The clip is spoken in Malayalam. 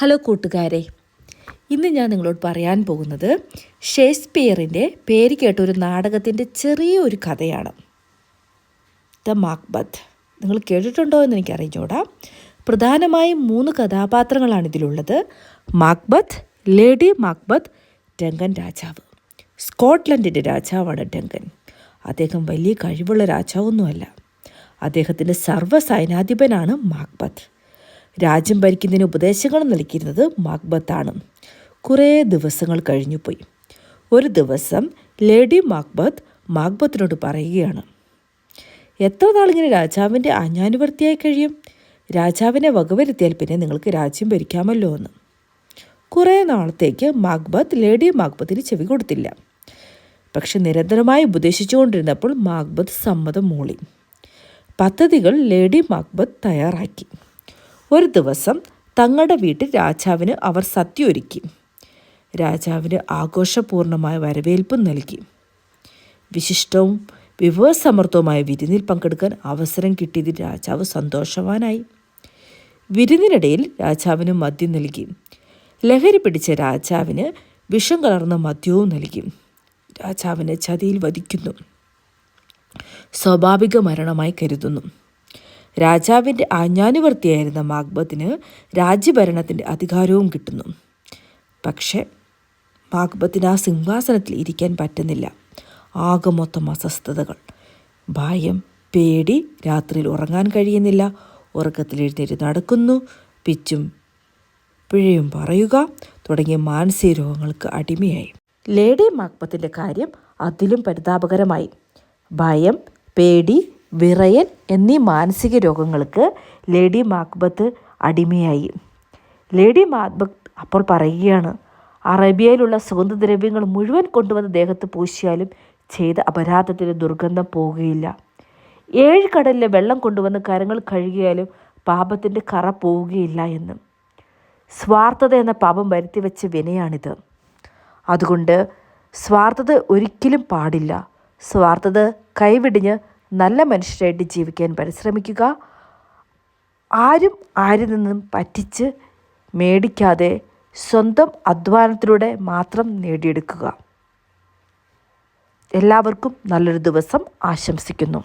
ഹലോ കൂട്ടുകാരെ ഇന്ന് ഞാൻ നിങ്ങളോട് പറയാൻ പോകുന്നത് ഷേക്സ്പിയറിന്റെ പേര് കേട്ട ഒരു നാടകത്തിന്റെ ചെറിയൊരു കഥയാണ്. The Macbeth. നിങ്ങൾ കേട്ടിട്ടുണ്ടോ എന്ന് എനിക്ക് എനിക്കറിഞ്ഞൂടാ പ്രധാനമായും മൂന്ന് കഥാപാത്രങ്ങളാണ് ഇതിലുള്ളത്. മാക്ബത്ത് ലേഡി മാക്ബത്ത് ഡങ്കൻ രാജാവ്. സ്കോട്ട്ലൻഡിന്റെ രാജാവാണ് ഡങ്കൻ. അദ്ദേഹം വലിയ കഴിവുള്ള രാജാവൊന്നുമല്ല. അദ്ദേഹത്തിന്റെ സർവസൈനാധിപനാണ് മാക്ബത്ത്. രാജ്യം ഭരിക്കുന്നതിന് ഉപദേശങ്ങൾ നൽകിയിരുന്നത് മാക്ബത്താണ്. കുറേ ദിവസങ്ങൾ കഴിഞ്ഞുപോയി. ഒരു ദിവസം ലേഡി മാക്ബത്ത് മാക്ബത്തിനോട് പറയുകയാണ് എത്ര നാളിങ്ങനെ രാജാവിന്റെ അഞ്ഞാനുവർത്തിയായി കഴിയും? രാജാവിനെ വകവരുത്തിയാൽ പിന്നെ നിങ്ങൾക്ക് രാജ്യം ഭരിക്കാമല്ലോ എന്ന്. കുറേ നാളത്തേക്ക് മാക്ബത്ത് ലേഡി മാക്ബത്തിന് ചെവി കൊടുത്തില്ല. പക്ഷെ നിരന്തരമായി ഉപദേശിച്ചുകൊണ്ടിരുന്നപ്പോൾ മാക്ബത്ത് സമ്മതം മൂളി. പദ്ധതികൾ ലേഡി മാക്ബത്ത് തയ്യാറാക്കി. ഒരു ദിവസം തങ്ങളുടെ വീട്ടിൽ രാജാവിന് അവർ സദ്യ രാജാവിന് ആഘോഷപൂർണമായ വരവേൽപ്പും നൽകി. വിശിഷ്ടവും വിഭവസമൃദ്ധവുമായ വിരുന്നിൽ പങ്കെടുക്കാൻ അവസരം കിട്ടിയതിൽ രാജാവ് സന്തോഷവാനായി. വിരുന്നിനിടയിൽ രാജാവിന് മദ്യം നൽകി. ലഹരി പിടിച്ച രാജാവിന് വിഷം കലർന്ന മദ്യവും നൽകി. രാജാവിനെ ചതിയിൽ വധിക്കുന്നു. സ്വാഭാവിക മരണമായി കരുതുന്നു. രാജാവിന്റെ ആജ്ഞാനുവർത്തിയായിരുന്ന മാഗ്ബത്തിന് രാജ്യഭരണത്തിന്റെ അധികാരവും കിട്ടുന്നു. പക്ഷേ മാഗ്ബത്തിന് ആ സിംഹാസനത്തിൽ ഇരിക്കാൻ പറ്റുന്നില്ല. ആകെ മൊത്തം അസ്വസ്ഥതകൾ. ഭയം പേടി രാത്രിയിൽ ഉറങ്ങാൻ കഴിയുന്നില്ല. ഉറക്കത്തിൽ എഴുന്നേറ്റ് നടക്കുന്നു. പിച്ചും പിഴയും പറയുക തുടങ്ങിയ മാനസിക രോഗങ്ങൾക്ക് അടിമയായി. ലേഡി മാക്ബത്തിന്റെ കാര്യം അതിലും പരിതാപകരമായി. ഭയം പേടി വിറയൽ എന്നീ മാനസിക രോഗങ്ങൾക്ക് ലേഡി മാക്ബത്ത് അടിമയായി. ലേഡി മാക്ബത്ത് അപ്പോൾ പറയുകയാണ് അറേബ്യയിലുള്ള സുഗന്ധദ്രവ്യങ്ങൾ മുഴുവൻ കൊണ്ടുവന്ന് ദേഹത്ത് പൂശിയാലും ചെയ്ത അപരാധത്തിന് ദുർഗന്ധം പോവുകയില്ല. ഏഴ് കടലിലെ വെള്ളം കൊണ്ടുവന്ന് കരങ്ങൾ കഴുകിയാലും പാപത്തിന്റെ കറ പോവുകയില്ല എന്ന്. സ്വാർത്ഥത എന്ന പാപം വരുത്തി വെച്ച വിനയാണിത്. അതുകൊണ്ട് സ്വാർത്ഥത ഒരിക്കലും പാടില്ല. സ്വാർത്ഥത കൈവിടിഞ്ഞ് നല്ല മനുഷ്യരായിട്ട് ജീവിക്കാൻ പരിശ്രമിക്കുക. ആരും ആരിൽ നിന്നും പറ്റിച്ച് മേടിക്കാതെ സ്വന്തം അധ്വാനത്തിലൂടെ മാത്രം നേടിയെടുക്കുക. എല്ലാവർക്കും നല്ലൊരു ദിവസം ആശംസിക്കുന്നു.